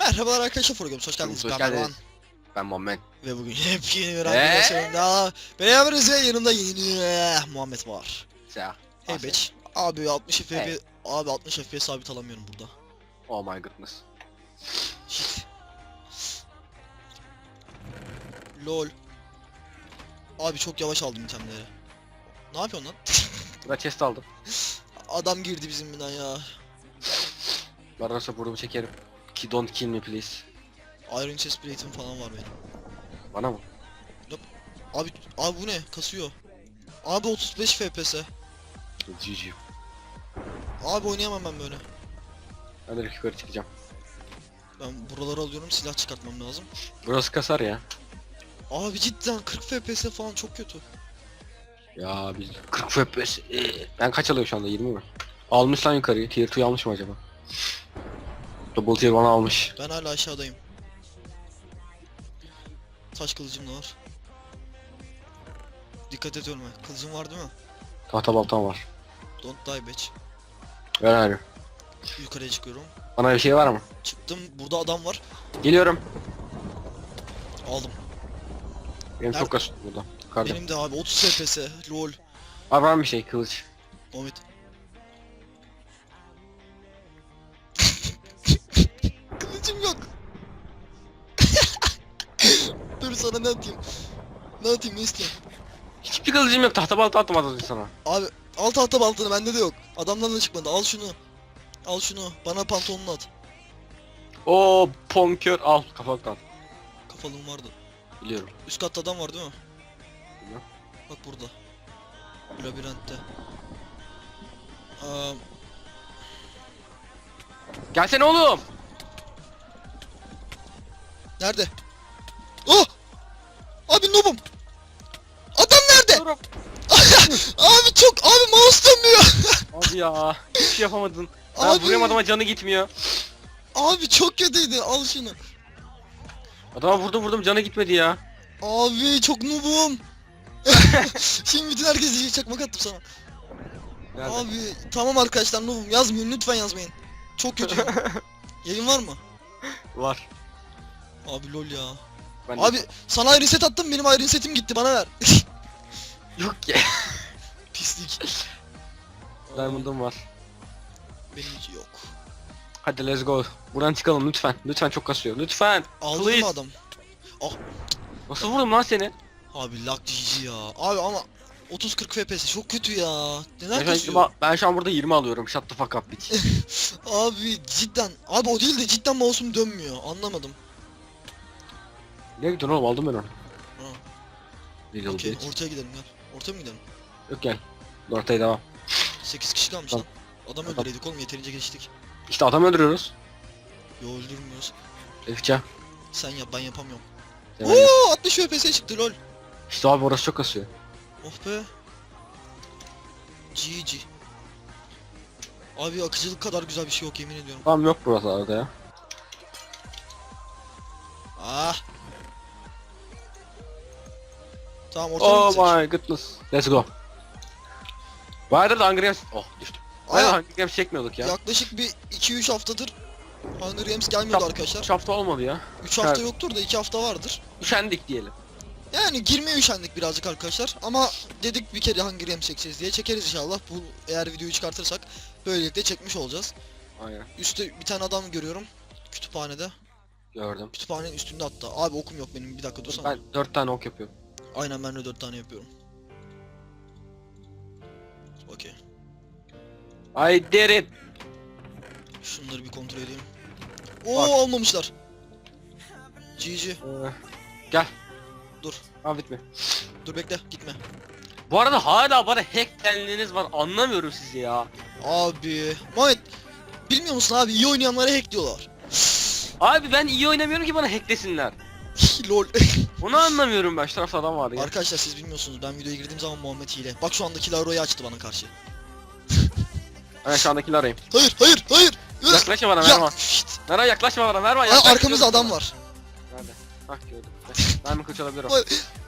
Merhabalar arkadaşlar Forgams hoş geldiniz. Hoş Ben. Mervan Ben Muhammed. ve bugün yepyeni bir Eee? arkadaşlarımda beraberiz ve yanımda yeni eh, Muhammed var. Seha. Hey bitch. Abi 60 FPS Hey. abi 60 FPS sabit alamıyorum burada. Oh my goodness. Shit. Lol. Abi çok yavaş aldım itemleri. Ne yapıyorsun lan? Ben chest aldım. Adam girdi bizim bina ya. Ben arası burnumu çekerim. Ki don't kill me please. Iron chest plate'im falan var benim. Bana mı? Abi abi bu ne? Kasıyor. Abi 35 FPS. GG. Abi oynayamam ben böyle. Ben direkt yukarı çıkacağım. Ben buraları alıyorum silah çıkartmam lazım. Burası kasar ya. Abi cidden 40 FPS falan çok kötü. Ya biz 40 FPS. Ee, Ben kaç alıyorum şu anda 20 mi? Almış lan yukarıyı. Tier 2'yi almış mı acaba? Double tier 1'ı almış. Ben hala aşağıdayım. Taş kılıcım da var. Dikkat et ölme. Kılıcım var değil mi? Tahta baltam var. Don't die bitch. Ver abi. Yukarıya çıkıyorum. Bana bir şey var mı? Çıktım. Burada adam var. Geliyorum. Aldım. Benim Nerede? çok kasıyor burada. Yukarıda. Benim de abi 30 FPS. Lol. Var var mı bir şey kılıç? Muhammed. Dur sana ne atayım? Ne atayım ne istiyorsun? Hiçbir kılıcım yok. Tahta balta attım az önce sana. Abi al tahta baltanı bende de yok. Adamdan da çıkmadı. Al şunu. Al şunu. Bana pantolonunu at. Oo ponkör al kafalıktan. Kafalığım vardı. Biliyorum. Üst katta adam var değil mi? Bilmiyorum. Bak burada. Labirentte. Aa, Gelsene oğlum. nerede? Oh! Abi noobum. Adam nerede? Durum. Abi çok abi mouse dönmüyor. Abi ya. Hiçbir şey yapamadın. Ben Abi. vuruyorum adama canı gitmiyor. Abi çok kötüydü. Al şunu. Adama vurdum vurdum canı gitmedi ya. Abi çok noobum. Şimdi bütün herkese çakmak attım sana. Nerede? Abi tamam arkadaşlar noobum yazmayın lütfen yazmayın. Çok kötü. Yayın var mı? Var. Abi lol ya. Ben de- Abi sana reset attım benim ayrı resetim gitti bana ver. Yok ki. Pislik. Diamond'ım var. Benim hiç yok. Hadi let's go. Buradan çıkalım lütfen. Lütfen çok kasıyor. Lütfen. Aldın Please. mı adam? Nasıl vurdum lan seni? Abi lag GG ya. Abi ama 30-40 FPS çok kötü ya. Ben Neler şu, an, kasıyor? ben şu an burada 20 alıyorum. Shut the fuck up bitch. Abi cidden. Abi o değil de cidden mouse'um dönmüyor. Anlamadım. Nereye gidiyorsun oğlum aldım ben onu. Ha. Okey ortaya gidelim gel. Ortaya mı gidelim? Yok gel. Ortaya devam. 8 kişi kalmış lan. Adam Tamam. öldüreydik oğlum yeterince geçtik. İşte adam öldürüyoruz. Yo öldürmüyoruz. Efça. Sen yap ben yapamıyorum. Oo 60 FPS çıktı lol. İşte abi orası çok kasıyor. Oh be. GG. Abi akıcılık kadar güzel bir şey yok yemin ediyorum. Tamam yok buralarda ya. Ah. Tamam ortaya Oh gitsek. my goodness. Let's go. Bayağıdır da Hunger Games... Oh düştüm. Aa, Hunger Games çekmiyorduk ya. yaklaşık bir 2-3 haftadır Hunger Games gelmiyordu Şap- arkadaşlar. 3 hafta olmadı ya. 3 hafta Evet. yoktur da 2 hafta vardır. Üşendik diyelim. Yani girmeye üşendik birazcık arkadaşlar ama dedik bir kere Hunger Games çekeceğiz diye çekeriz inşallah. Bu eğer videoyu çıkartırsak böylelikle çekmiş olacağız. Aynen. Üstte bir tane adam görüyorum kütüphanede. Gördüm. Kütüphanenin üstünde hatta. Abi okum yok benim bir dakika dursana. Ben 4 tane ok yapıyorum. Aynen ben de 4 tane yapıyorum. Okey. I did it. Şunları bir kontrol edeyim. Oo Bak. almamışlar. GG. Ee, gel. Dur. Abi bitme. Dur bekle gitme. Bu arada hala bana hack denliğiniz var. Anlamıyorum sizi ya. Abi. Muhammed. Bilmiyor musun abi iyi oynayanlara hack diyorlar. Abi ben iyi oynamıyorum ki bana hacklesinler. Lol. Onu anlamıyorum ben. Şu tarafta adam var ya. Arkadaşlar siz bilmiyorsunuz ben videoya girdiğim zaman Muhammed hile. Bak şu andaki Laro'yu açtı bana karşı. Ben şu andakileri arayayım. Hayır hayır hayır. Yaklaşma bana Mervan. şşt. Mervan yaklaşma bana Mervan Aa, arkamızda adam var. Nerede? Hah gördüm. Ben mi kılıç alabilirim? Vay,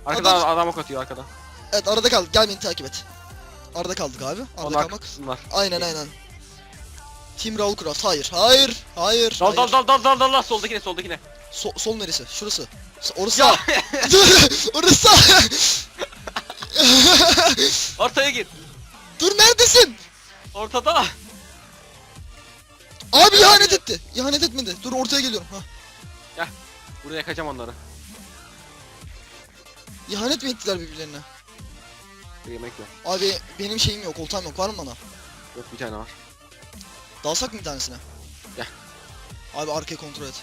Arkadan adam- adam ok atıyor arkadan. Evet arada kaldık. Gel beni takip et. Arada kaldık abi. Arada Onlar kalmak. kısımlar. Aynen aynen. Team Raul. Hayır. Hayır. Hayır. Dal dal hayır. dal dal dal dal dal soldakine soldakine. So- sol neresi? Şurası. Orası sağ. Orası sağ. ortaya git. Dur neredesin? Ortada. Abi ihanet etti. İhanet etmedi. Dur ortaya geliyorum. Hah. Buraya yakacağım onları. İhanet mi ettiler birbirlerine? Bir yemek yok. Abi benim şeyim yok. Oltam yok. Var mı bana? Yok bir tane var. Dalsak mı bir tanesine? Gel. Abi arkayı kontrol et.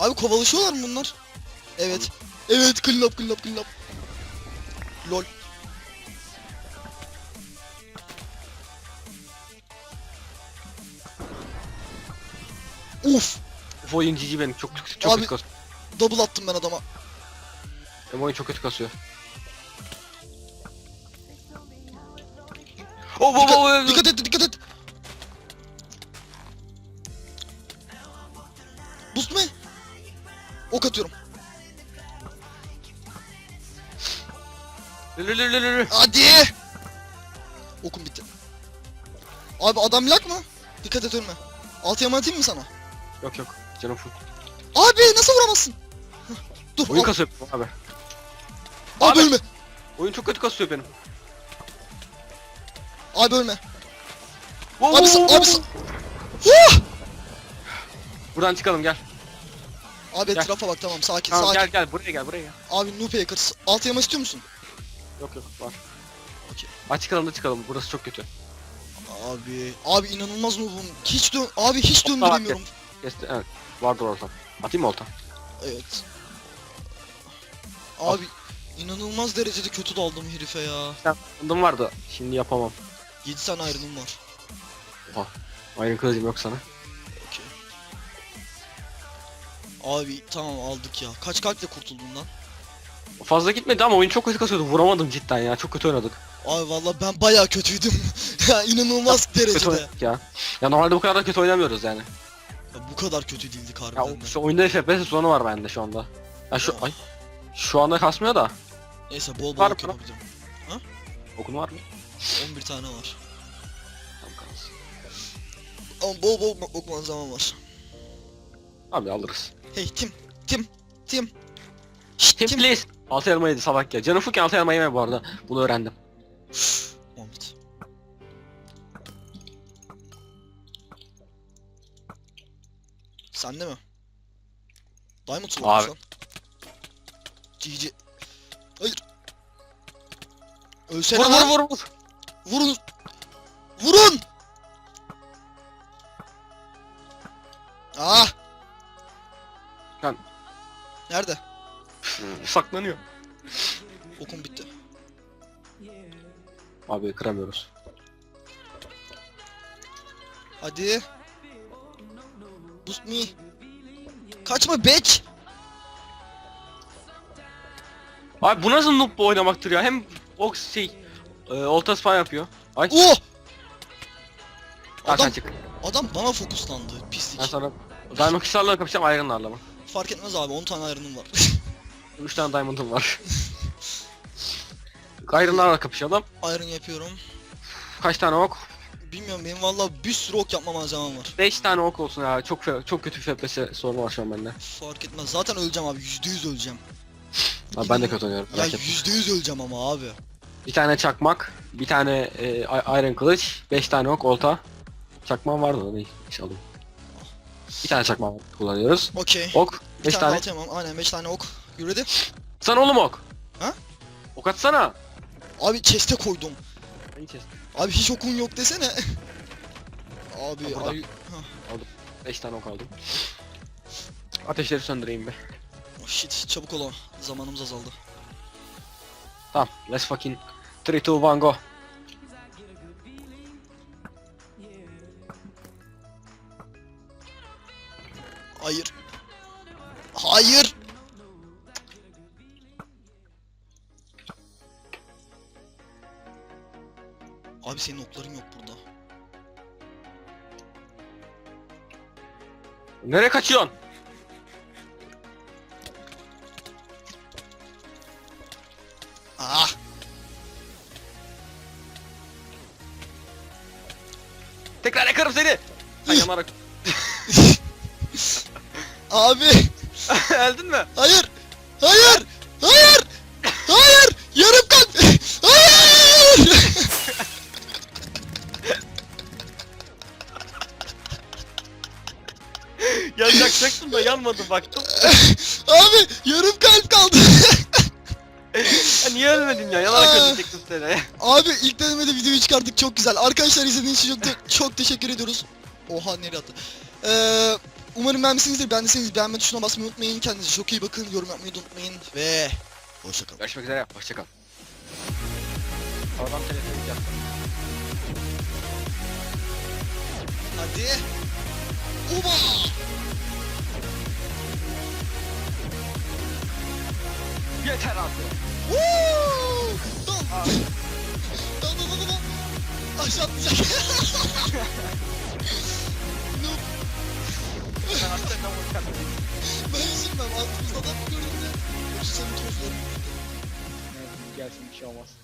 Abi kovalışıyorlar mı bunlar? Evet. Evet kıllap kıllap kıllap. Lol. Uf! Uf oyun cici benim çok çok, çok Abi- kötü kasıyor. Double attım ben adama. Benim oyun çok kötü kasıyor. Oh, oh, Dikkat, oh, oh, dikkat et dikkat et. Ok atıyorum. Lü, lü, lü, lü, lü. Hadi. Okum bitti. Abi adam lak mı? Dikkat et ölme. Altı yaman atayım mı sana? Yok yok canım full. Abi nasıl vuramazsın? Hah, Dur Oyun al- kasıyor abi. abi, Abi. ölme. Oyun çok kötü kasıyor benim. Abi ölme. Oh, Abi oh, sa- oh, abi oh. sa- Huh! Buradan çıkalım gel. Abi Gel. etrafa bak tamam sakin Tamam sakin. gel gel buraya gel buraya gel. Abi noob hackers. Altı yama istiyor musun? Yok yok var. Okey. Aç çıkalım da çıkalım burası çok kötü. Abi abi inanılmaz noobum. Hiç dön abi hiç Hoppa, döndüremiyorum. Kesti evet. Vardır orta. Atayım mı olta? Evet. Abi inanılmaz derecede kötü daldım herife ya. Fındığım vardı. Şimdi yapamam. 7 tane ayrılım var. Iron kılıcım yok sana. Abi tamam aldık ya. Kaç kalple kurtuldun lan? Fazla gitmedi ama oyun çok kötü kasıyordu. Vuramadım cidden ya. Çok kötü oynadık. Abi valla ben bayağı kötüydüm. ya inanılmaz Kötü derecede. ya. Ya normalde bu kadar da kötü oynamıyoruz yani. Ya bu kadar kötü değildik Ya harbiden de. şu oyunda FPS sorunu var bende şu anda. Ya şu ay. Şu anda kasmıyor da. Neyse bol bol Var ok mı? yapabilirim. Okun var mı? 11 tane var. Tamam kalsın. Ama bol bol ok malzemem var. Abi alırız. Hey Tim, Tim, Tim. Şşt Tim please. Altı elma yedi salak ya. Canım fukken altı elma yeme bu arada. Bunu öğrendim. Muhammed. Sende mi? Diamond Sword Abi. lan. GG. Hayır. Ölsene Vur vur lan. vur vur. Vurun. Vurun. Ah. Lan. Nerede? Saklanıyor. Okum bitti. Abi kıramıyoruz. Hadi. Boost me. Kaçma bitch. Abi bu nasıl noob oynamaktır ya? Hem o şey e, olta spam yapıyor. Ay. Oh! Adam, çık. adam bana fokuslandı. Pislik. Ben sana Diamond Kışlarla kapışacağım Iron'larla mı? Fark etmez abi 10 tane ayrınım var. 3 tane Diamond'ım var. Iron'larla kapışalım. Iron yapıyorum. Kaç tane ok? Bilmiyorum benim valla bir sürü ok yapma malzemem var. 5 tane ok olsun ya. Çok fe- çok kötü FPS sorunu var şu an bende. Fark etmez. Zaten öleceğim abi. %100 öleceğim. Abi ben de kötü oynuyorum. Ya merak etme. %100 öleceğim ama abi. Bir tane çakmak, bir tane e, I- Iron kılıç, 5 tane ok, olta. Çakmağım vardı da değil. Alayım. Bir tane çakmak kullanıyoruz. Okey. Ok, Bir 5 tane, tane. altı yamam. Aynen 5 tane ok. Ready? Sana oğlum ok. Ha? Ok atsana. Abi chest'e koydum. Hiç 5 Abi hiç okun yok desene. Abi Ha, burada. ay... Hah. tane ok aldım. Ateşleri söndüreyim be. Oh shit çabuk ol ama. Zamanımız azaldı. Tamam, let's fucking 3 2 1 go. Hayır. Hayır. Abi senin okların yok burada. Nereye kaçıyorsun? Abi Öldün mü? hayır. Hayır. Hayır. Hayır. Yarım kalp. Hayır. Yanacaksın da yanmadı baktım. Abi yarım kalp kaldı. Ya niye ölmedin ya? Yanarak Aa. ölecektim seni. Abi ilk denemede videoyu çıkardık çok güzel. Arkadaşlar izlediğiniz için çok, te- çok teşekkür ediyoruz. Oha nereye attı? Ee, umarım beğenmişsinizdir. Beğendiyseniz beğenme tuşuna basmayı unutmayın. Kendinize çok iyi bakın. Yorum yapmayı da unutmayın. Ve hoşçakalın. Görüşmek üzere. Hoşçakal. Oradan teleferik yaptım. Hadi. Uba! Yeter artık. Woo! Dal. Dal dal dal dal. Aşağı atlayacak. Atlarından vuracağım. Ben üzülmem. Altımızda adam gördüm de. Senin tozların. Gelsin bir şey olmaz.